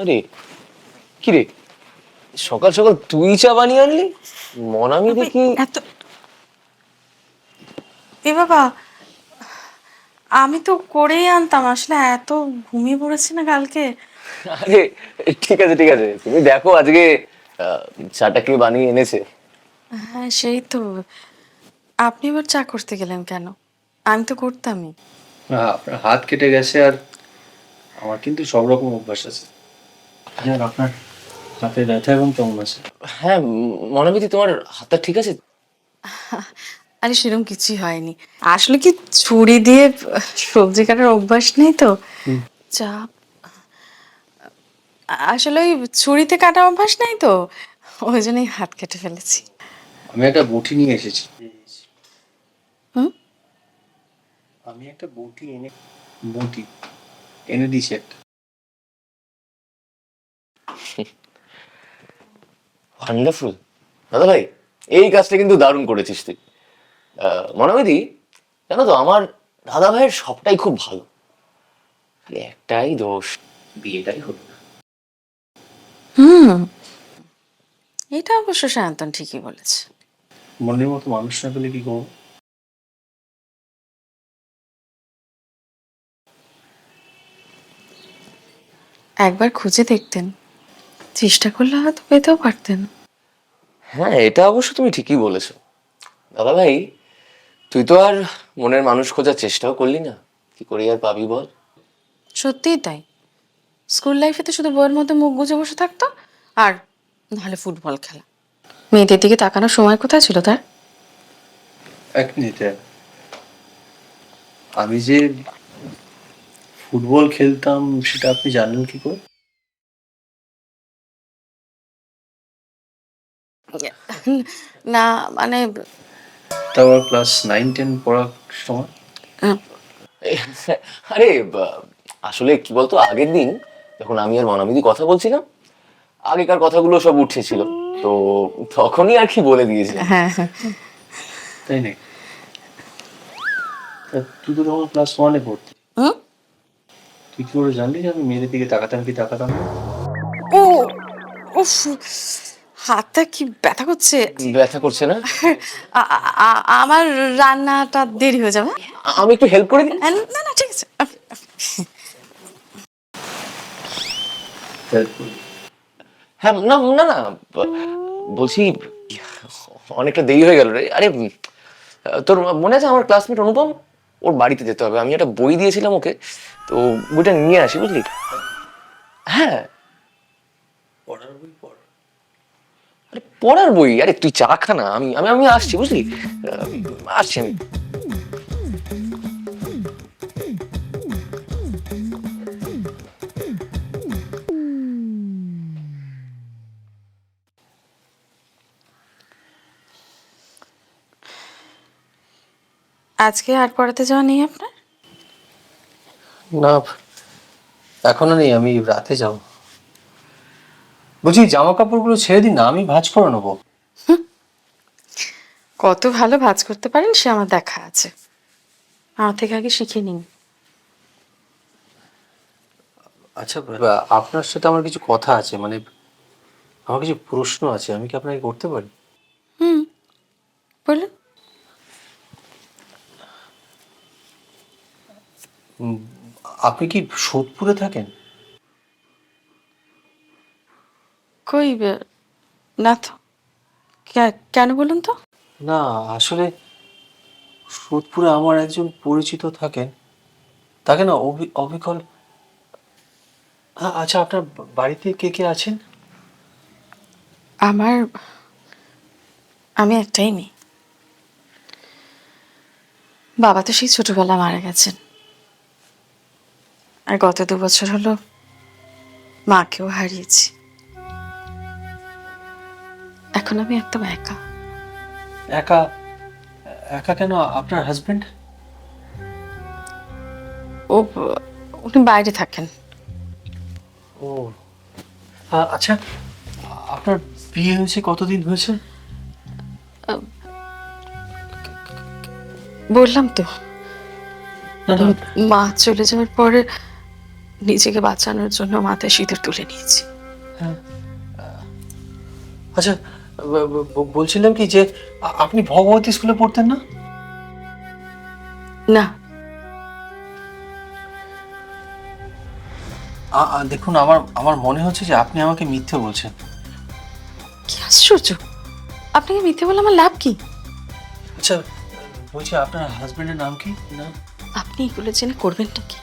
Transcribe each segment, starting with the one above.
আরে কি রে সকাল সকাল তুই চা বানিয়ে আনলি? মনামি দেখি এত এ বাবা আমি তো করেই আনতাম আসলে এত ঘুমিয়ে পড়েছি না কালকে। আরে ঠিক আছে ঠিক আছে তুমি দেখো আজকে চাটা কে বানিয়ে এনেছে। হ্যাঁ সেই তো। আপনি এবার চা করতে গেলেন কেন? আমি তো করতামই। আপনার হাত কেটে গেছে আর আমার কিন্তু সব রকম অভ্যাস আছে। যাক আপনার হাতে ব্যথা এবং কেমন আছে? হ্যাঁ মনামিতি তোমার হাতটা ঠিক আছে? আরে সেরকম কিছুই হয়নি। আসলে কি ছুরি দিয়ে সবজি কাটার অভ্যাস নেই তো? চা আসলে ওই ছুরিতে কাটা অভ্যাস নেই তো? ওই জন্যই হাত কেটে ফেলেছি। আমি একটা বটি নিয়ে এসেছি হুম? আমি একটা বটি এনে বটি এনে দিয়েছি একটা। ওয়ান্ডারফুল দাদা ভাই এই কাজটা কিন্তু দারুণ করেছিস তুই। আহ, মনামিতি জানো তো আমার দাদা ভাইয়ের সবটাই খুব ভালো। একটাই দোষ বিয়েটাই হলো না। হুম। এটা অবশ্য সায়ন্তন ঠিকই বলেছে। মনের মতো মানুষ না পেলে কি করব? একবার খুঁজে দেখতেন। চেষ্টা করলে হয়তো পেতেও পারতেন। হ্যাঁ এটা অবশ্য তুমি ঠিকই বলেছ। দাদা ভাই তুই তো আর মনের মানুষ খোঁজার চেষ্টাও করলি না। কি করে আর পাবি বল? সত্যিই তাই। স্কুল লাইফে তো শুধু বইয়ের মধ্যে মুখ গুজে বসে থাকতো আর নাহলে ফুটবল খেলা। মেয়েদের দিকে তাকানোর সময় কোথায় ছিল তার? এক মিনিট। আমি যে ফুটবল খেলতাম সেটা আপনি জানেন কি করে? না মানে তারপর ক্লাস নাইন টেন পড়ার সময়? আরে আসলে কি বলতো আগের দিন যখন আমি আর মনামিদি কথা বলছিলাম আগেকার কথাগুলো সব উঠেছিল। তো তখনই আর কি বলে দিয়েছিলাম। হ্যাঁ হ্যাঁ। তাই না তুই তো তখন ক্লাস ওয়ানে পড়তি। হুম? তুই কি করে জানলি যে আমি মেয়েদের দিকে তাকাতাম কি তাকাতাম না? ও উফ হাতটা কি ব্যথা করছে? ব্যথা করছে না? আ- আ- আ- আমার রান্নাটা দেরি হয়ে যাবে। আমি একটু হেল্প করে দিই? না না ঠিক আছে। হ্যাঁ না না না ব- বলছি অনেকটা দেরি হয়ে গেল রে। আরে উম, তোর মনে আছে আমার ক্লাসমেট অনুপম? ওর বাড়িতে যেতে হবে। আমি একটা বই দিয়েছিলাম ওকে তো বইটা নিয়ে আসি বুঝলি? হ্যাঁ। পড়ার বই পড়। আরে পড়ার বই? আরে তুই চা খা না আমি আমি আমি আসছি বুঝলি? আসছি আমি। আজকে আর পড়াতে যাওয়া নেই আপনার? না এখনও নেই আমি রাতে যাব। বলছি জামা কাপড়গুলো ছেড়ে দিন না আমি ভাঁজ করে নেব। কত ভালো ভাঁজ করতে পারেন সে আমার দেখা আছে। আমার থেকে আগে শিখে নিন। আচ্ছা আপনার সাথে আমার কিছু কথা আছে মানে আমার কিছু প্রশ্ন আছে আমি কি আপনাকে করতে পারি? হুম বলুন। আপনি কি সোদপুরে থাকেন? কই না তো। কেন বলুন তো? না আসলে সোদপুরে আমার একজন পরিচিত থাকেন। তাকে না অবি- অবিকল আচ্ছা আপনার বাড়িতে কে কে আছেন? আমার আমি একটাই মেয়ে। বাবা তো সেই ছোটবেলা মারা গেছেন। আর গত দু বছর হলো মাকেও হারিয়েছি। এখন আমি একদম একা। একা একা কেন? আপনার হাজবেন্ড ও উনি বাইরে থাকেন। ও আচ্ছা আপনার বিয়ে হয়েছে কতদিন হয়েছে? বললাম তো মা চলে যাওয়ার পরে নিজেকে বাঁচানোর জন্য মাথায় সিঁদুর তুলে নিয়েছি। আচ্ছা ব- ব- বলছিলাম কি যে আপনি ভগবতী স্কুলে পড়তেন না? না। দেখুন আমার আমার মনে হচ্ছে যে আপনি আমাকে মিথ্যে বলছেন। কি আশ্চর্য! আপনাকে মিথ্যে বলে আমার লাভ কি? আচ্ছা বলছি আপনার হাজবেন্ডের নাম কি? না। আপনি এগুলো জেনে করবেনটা কি?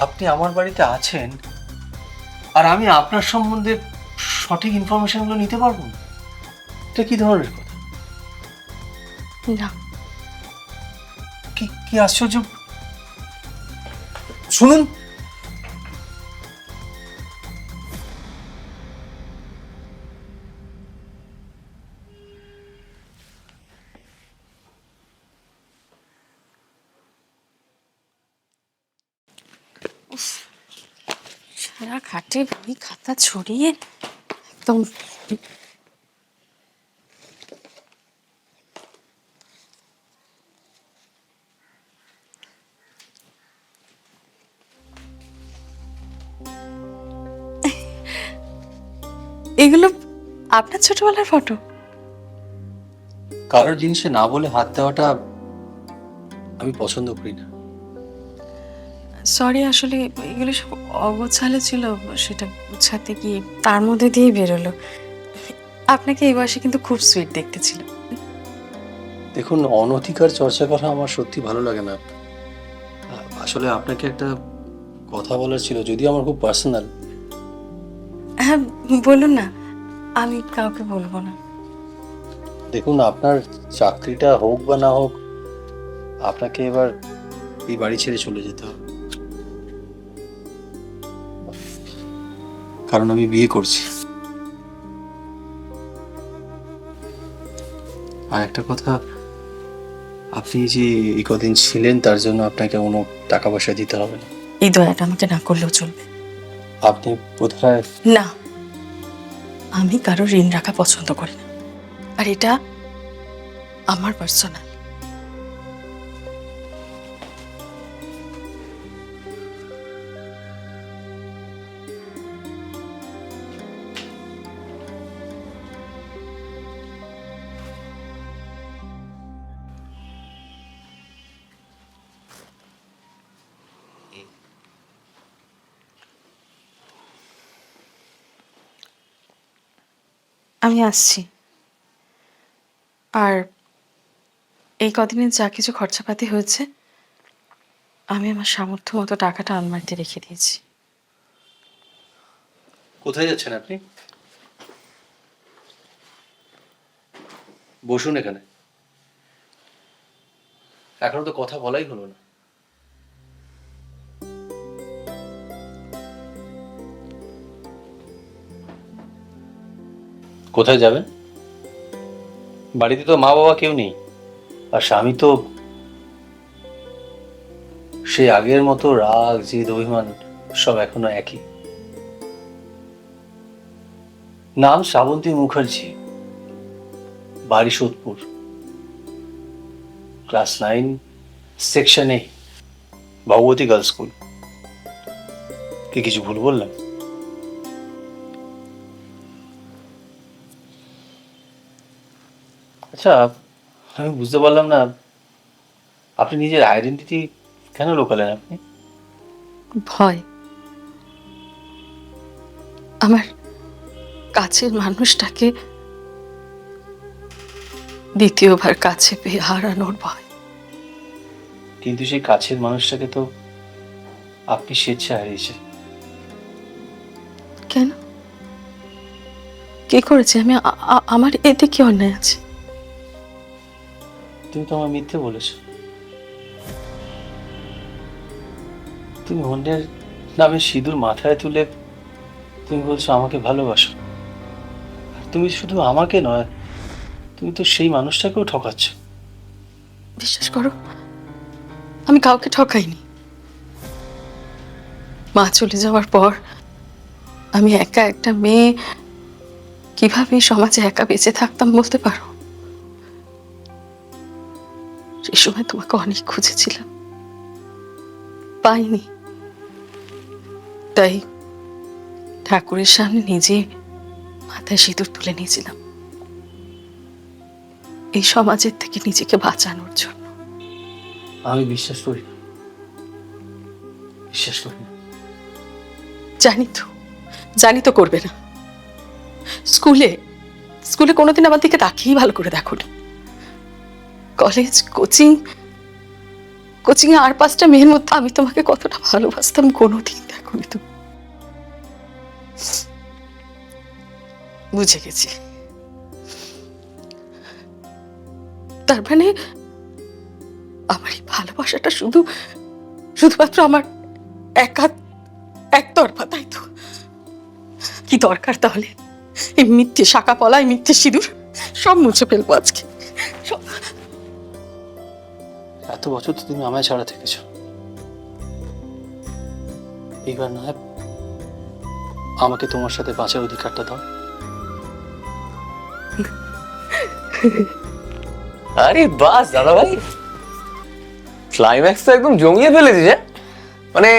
আপনি আমার বাড়িতে আছেন আর আমি আপনার সম্বন্ধে সঠিক ইনফরমেশনগুলো নিতে পারব? না? এটা কি ধরনের কথা? না। কি কি আশ্চর্য? শুনুন সারা খাটে বই খাতা ছড়িয়ে একদম এগুলো আপনার ছোটবেলার ফটো? কারোর জিনিসে না বলে হাত দেওয়াটা আমি পছন্দ করি না। সরি আসলে এগুলো সব অগোছালো ছিল সেটা গুছাতে গিয়ে তার মধ্যে দিয়েই বেরোলো। আপনাকে এই বয়সে কিন্তু খুব সুইট দেখতে ছিল। দেখুন অনধিকার চর্চা করা আমার সত্যি ভালো লাগে না। আসলে আপনাকে একটা কথা বলার ছিল যদিও আমার খুব পার্সোনাল হ্যাঁ বলুন না আমি কাউকে বলব না। দেখুন আপনার চাকরিটা হোক বা না হোক আপনাকে এবার এই বাড়ি ছেড়ে চলে যেতে হবে। কারণ আমি বিয়ে করছি। আর একটা কথা আপনি যে এই কদিন ছিলেন তার জন্য আপনাকে কোনো টাকা পয়সা দিতে হবে না। এই দয়াটা আমাকে না করলেও চলবে। আপনি বোধহয় না আমি কারও ঋণ রাখা পছন্দ করি না। আর এটা আমার পার্সোনাল আমি আসছি। আর এই কদিনে যা কিছু খরচাপাতি হয়েছে, আমি আমার সামর্থ্য মতো টাকাটা আলমারিতে রেখে দিয়েছি। কোথায় যাচ্ছেন আপনি? বসুন এখানে। এখনও তো কথা বলাই হলো না। কোথায় যাবেন বাড়িতে তো মা বাবা কেউ নেই, আর স্বামী তো সেই আগের মতো রাগ, জিদ, অভিমান সব এখনও একই। নাম শ্রাবন্তী মুখার্জি, বাড়ি Sodepur. Class nine, section Bhagabati girls school. কি কিছু ভুল বললাম আচ্ছা আমি বুঝতে পারলাম না আপনি নিজের আইডেন্টিটি কেন লোকালেন আপনি? ভয়। আমার কাছের মানুষটাকে দ্বিতীয়বার কাছে পেয়ে হারানোর ভয়। কিন্তু সেই কাছের মানুষটাকে তো আপনি স্বেচ্ছা হারিয়েছেন। কেন? কি করেছে? আমি আমার এতে কি অন্যায় আছে? তুমি তো আমার মিথ্যে বলেছ। তুমি অন্যের নামে সিঁদুর মাথায় তুলে তুমি বলছো আমাকে ভালোবাসো। তুমি শুধু আমাকে নয়, তুমি তো সেই মানুষটাকেও ঠকাচ্ছ। বিশ্বাস করো, আমি কাউকে ঠকাইনি। মা চলে যাওয়ার পর আমি একা একটা মেয়ে, কীভাবে সমাজে একা বেঁচে থাকতাম বলতে পারো? সে সময় তোমাকে অনেক খুঁজেছিলাম। পাইনি। তাই ঠাকুরের সামনে নিজে মাথায় সিঁদুর তুলে নিয়েছিলাম। এই সমাজের থেকে নিজেকে বাঁচানোর জন্য। আমি বিশ্বাস করি বিশ্বাস করি জানি তো। জানি তো করবে না। স্কুলে স্কুলে কোনোদিন আমার দিকে তাকিয়েই ভালো করে দেখো কলেজ কোচিং কোচিং আর পাঁচটা মেয়ের মধ্যে আমি তোমাকে কতটা ভালোবাসতাম, কোনোদিন দেখো তো। বুঝে গেছি। তার মানে আমার এই ভালোবাসাটা শুধু, শুধুমাত্র আমার একা একতরফা, তাই তো? কি দরকার তাহলে? এই মিথ্যে শাখা পলা এই মিথ্যে সিঁদুর, সব মুছে ফেলব আজকে। বছর তো তুমি আমায় ছাড়া থেকেছ। এইবার না আমাকে তোমার সাথে বাঁচার অধিকারটা দাও। আরে বাস দাদা ভাই ক্লাইম্যাক্স তো একদম জমিয়ে ফেলেছিস হ্যাঁ? মানে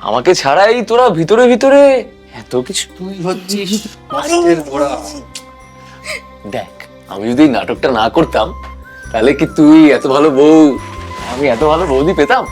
আমাকে ছাড়াই তোরা ভিতরে ভিতরে এত কিছু তুই হচ্ছিস। দেখ আমি যদি নাটকটা না করতাম তাহলে কি তুই এত ভালো বউ আমি এত ভালো বৌদি পেতাম